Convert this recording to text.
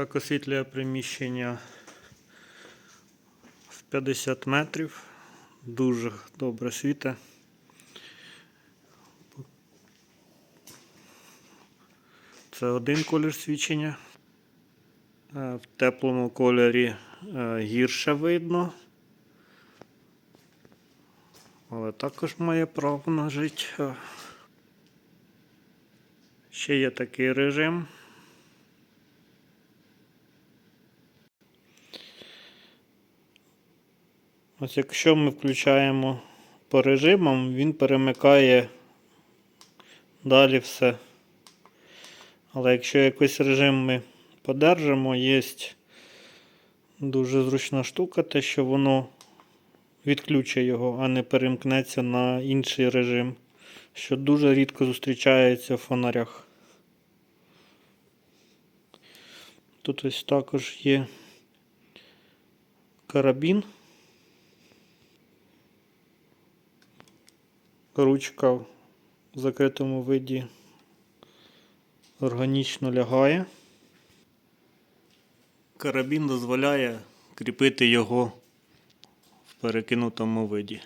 Так освітлює приміщення в 50 метрів. Дуже добре світе. Це один колір свічення. Е, В теплому кольорі е, гірше видно. Але також має право на життя. Ще є такий режим. Ось якщо ми включаємо по режимам, він перемикає далі все. Але якщо якийсь режим ми подержимо, є дуже зручна штука, те, що воно відключить його, а не перемкнеться на інший режим, що дуже рідко зустрічається в фонарях. Тут ось також є карабін. Ручка в закритому виді органічно лягає. Карабін дозволяє кріпити його в перекинутому виді.